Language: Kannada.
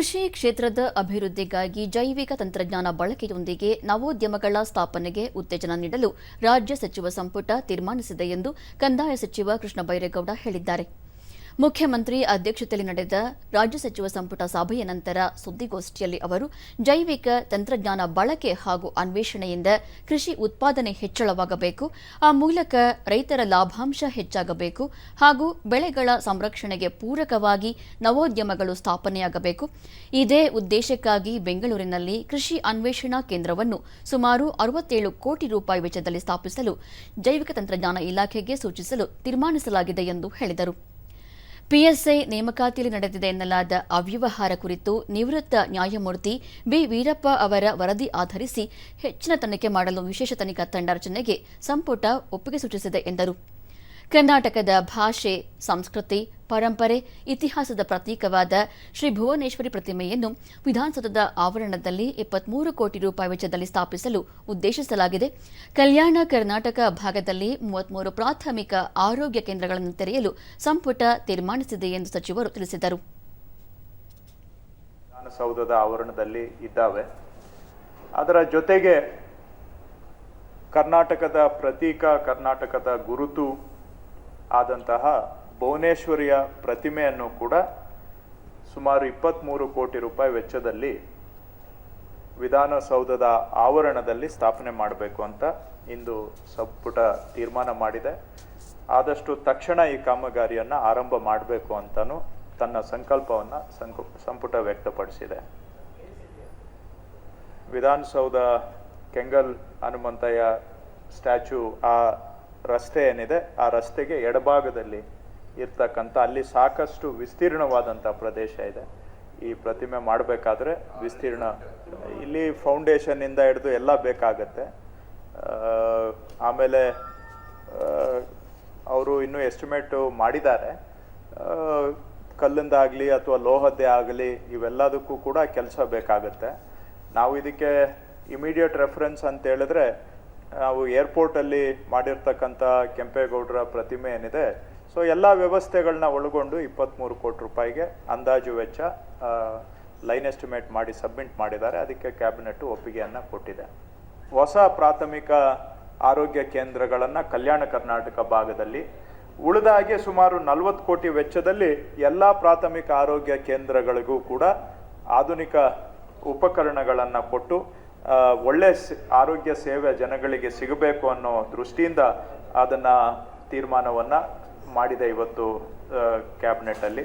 ಕೃಷಿ ಕ್ಷೇತ್ರದ ಅಭಿವೃದ್ಧಿಗಾಗಿ ಜೈವಿಕ ತಂತ್ರಜ್ಞಾನ ಬಳಕೆಯೊಂದಿಗೆ ನವೋದ್ಯಮಗಳ ಸ್ಥಾಪನೆಗೆ ಉತ್ತೇಜನ ನೀಡಲು ರಾಜ್ಯ ಸಚಿವ ಸಂಪುಟ ತೀರ್ಮಾನಿಸಿದೆ ಎಂದು ಕಂದಾಯ ಸಚಿವ ಕೃಷ್ಣ ಬೈರೇಗೌಡ ಹೇಳಿದ್ದಾರೆ. ಮುಖ್ಯಮಂತ್ರಿ ಅಧ್ಯಕ್ಷತೆಯಲ್ಲಿ ನಡೆದ ರಾಜ್ಯ ಸಚಿವ ಸಂಪುಟ ಸಭೆಯ ನಂತರ ಸುದ್ದಿಗೋಷ್ಠಿಯಲ್ಲಿ ಅವರು ಜೈವಿಕ ತಂತ್ರಜ್ಞಾನ ಬಳಕೆ ಹಾಗೂ ಅನ್ವೇಷಣೆಯಿಂದ ಕೃಷಿ ಉತ್ಪಾದನೆ ಹೆಚ್ಚಳವಾಗಬೇಕು, ಆ ಮೂಲಕ ರೈತರ ಲಾಭಾಂಶ ಹೆಚ್ಚಾಗಬೇಕು ಹಾಗೂ ಬೆಳೆಗಳ ಸಂರಕ್ಷಣೆಗೆ ಪೂರಕವಾಗಿ ನವೋದ್ಯಮಗಳು ಸ್ಥಾಪನೆಯಾಗಬೇಕು. ಇದೇ ಉದ್ದೇಶಕ್ಕಾಗಿ ಬೆಂಗಳೂರಿನಲ್ಲಿ ಕೃಷಿ ಅನ್ವೇಷಣಾ ಕೇಂದ್ರವನ್ನು ಸುಮಾರು ಅರವತ್ತೇಳು ಕೋಟಿ ರೂಪಾಯಿ ವೆಚ್ಚದಲ್ಲಿ ಸ್ಥಾಪಿಸಲು ಜೈವಿಕ ತಂತ್ರಜ್ಞಾನ ಇಲಾಖೆಗೆ ಸೂಚಿಸಲು ತೀರ್ಮಾನಿಸಲಾಗಿದೆ ಎಂದು ಹೇಳಿದರು. ಪಿಎಸ್ಐ ನೇಮಕಾತಿಯಲ್ಲಿ ನಡೆದಿದೆ ಎನ್ನಲಾದ ಅವ್ಯವಹಾರ ಕುರಿತು ನಿವೃತ್ತ ನ್ಯಾಯಮೂರ್ತಿ ಬಿ. ವೀರಪ್ಪ ಅವರ ವರದಿ ಆಧರಿಸಿ ಹೆಚ್ಚಿನ ತನಿಖೆ ಮಾಡಲು ವಿಶೇಷ ತನಿಖಾ ತಂಡ ರಚನೆಗೆ ಸಂಪುಟ ಒಪ್ಪಿಗೆ ಸೂಚಿಸಿದೆ ಎಂದರು. ಕರ್ನಾಟಕದ ಭಾಷೆ, ಸಂಸ್ಕೃತಿ, ಪರಂಪರೆ, ಇತಿಹಾಸದ ಪ್ರತೀಕವಾದ ಶ್ರೀ ಭುವನೇಶ್ವರಿ ಪ್ರತಿಮೆಯನ್ನು ವಿಧಾನಸೌಧದ ಆವರಣದಲ್ಲಿ ಇಪ್ಪತ್ಮೂರು ಕೋಟಿ ರೂಪಾಯಿ ವೆಚ್ಚದಲ್ಲಿ ಸ್ಥಾಪಿಸಲು ಉದ್ದೇಶಿಸಲಾಗಿದೆ. ಕಲ್ಯಾಣ ಕರ್ನಾಟಕ ಭಾಗದಲ್ಲಿ ಮೂವತ್ಮೂರು ಪ್ರಾಥಮಿಕ ಆರೋಗ್ಯ ಕೇಂದ್ರಗಳನ್ನು ತೆರೆಯಲು ಸಂಪುಟ ತೀರ್ಮಾನಿಸಿದೆ ಎಂದು ಸಚಿವರು ತಿಳಿಸಿದರು. ವಿಧಾನಸೌಧದ ಆವರಣದಲ್ಲಿ ಇದ್ದಾವೆ. ಅದರ ಜೊತೆಗೆ ಕರ್ನಾಟಕದ ಪ್ರತೀಕ ಕರ್ನಾಟಕದ ಗುರುತು ಆದಂತಹ ಭುವನೇಶ್ವರಿಯ ಪ್ರತಿಮೆಯನ್ನು ಕೂಡ ಸುಮಾರು ಇಪ್ಪತ್ತ್ಮೂರು ಕೋಟಿ ರೂಪಾಯಿ ವೆಚ್ಚದಲ್ಲಿ ವಿಧಾನಸೌಧದ ಆವರಣದಲ್ಲಿ ಸ್ಥಾಪನೆ ಮಾಡಬೇಕು ಅಂತ ಇಂದು ಸಂಪುಟ ತೀರ್ಮಾನ ಮಾಡಿದೆ. ಆದಷ್ಟು ತಕ್ಷಣ ಈ ಕಾಮಗಾರಿಯನ್ನು ಆರಂಭ ಮಾಡಬೇಕು ಅಂತಲೂ ತನ್ನ ಸಂಕಲ್ಪವನ್ನು ಸಂಕು, ಸಂಪುಟ ವ್ಯಕ್ತಪಡಿಸಿದೆ. ವಿಧಾನಸೌಧ ಕೆಂಗಲ್ ಹನುಮಂತಯ್ಯ ಸ್ಟ್ಯಾಚು ಆ ರಸ್ತೆ ಏನಿದೆ, ಆ ರಸ್ತೆಗೆ ಎಡಭಾಗದಲ್ಲಿ ಇರ್ತಕ್ಕಂಥ ಅಲ್ಲಿ ಸಾಕಷ್ಟು ವಿಸ್ತೀರ್ಣವಾದಂಥ ಪ್ರದೇಶ ಇದೆ. ಈ ಪ್ರತಿಮೆ ಮಾಡಬೇಕಾದ್ರೆ ವಿಸ್ತೀರ್ಣ, ಇಲ್ಲಿ ಫೌಂಡೇಶನ್ನಿಂದ ಹಿಡಿದು ಎಲ್ಲ ಬೇಕಾಗತ್ತೆ. ಆಮೇಲೆ ಅವರು ಇನ್ನೂ ಎಸ್ಟಿಮೇಟು ಮಾಡಿದ್ದಾರೆ. ಕಲ್ಲಿಂದಾಗಲಿ ಅಥವಾ ಲೋಹದ್ದೇ ಆಗಲಿ ಇವೆಲ್ಲದಕ್ಕೂ ಕೂಡ ಕೆಲಸ ಬೇಕಾಗುತ್ತೆ. ನಾವು ಇದಕ್ಕೆ ಇಮಿಡಿಯೇಟ್ ರೆಫರೆನ್ಸ್ ಅಂತ ಹೇಳಿದ್ರೆ ನಾವು ಏರ್ಪೋರ್ಟಲ್ಲಿ ಮಾಡಿರ್ತಕ್ಕಂಥ ಕೆಂಪೇಗೌಡರ ಪ್ರತಿಮೆ ಏನಿದೆ, ಸೊ ಎಲ್ಲ ವ್ಯವಸ್ಥೆಗಳನ್ನ ಒಳಗೊಂಡು ಇಪ್ಪತ್ತ್ಮೂರು ಕೋಟಿ ರೂಪಾಯಿಗೆ ಅಂದಾಜು ವೆಚ್ಚ ಲೈನ್ ಎಸ್ಟಿಮೇಟ್ ಮಾಡಿ ಸಬ್ಮಿಟ್ ಮಾಡಿದ್ದಾರೆ. ಅದಕ್ಕೆ ಕ್ಯಾಬಿನೆಟ್ ಒಪ್ಪಿಗೆಯನ್ನು ಕೊಟ್ಟಿದೆ. ಹೊಸ ಪ್ರಾಥಮಿಕ ಆರೋಗ್ಯ ಕೇಂದ್ರಗಳನ್ನು ಕಲ್ಯಾಣ ಕರ್ನಾಟಕ ಭಾಗದಲ್ಲಿ ಉಳಿದ ಹಾಗೆ ಸುಮಾರು ನಲವತ್ತು ಕೋಟಿ ವೆಚ್ಚದಲ್ಲಿ ಎಲ್ಲ ಪ್ರಾಥಮಿಕ ಆರೋಗ್ಯ ಕೇಂದ್ರಗಳಿಗೂ ಕೂಡ ಆಧುನಿಕ ಉಪಕರಣಗಳನ್ನು ಕೊಟ್ಟು ಒಳ್ಳೆ ಆರೋಗ್ಯ ಸೇವೆ ಜನಗಳಿಗೆ ಸಿಗಬೇಕು ಅನ್ನೋ ದೃಷ್ಟಿಯಿಂದ ಅದನ್ನು ತೀರ್ಮಾನವನ್ನು ಮಾಡಿದೆ ಇವತ್ತು ಕ್ಯಾಬಿನೆಟ್ಟಲ್ಲಿ.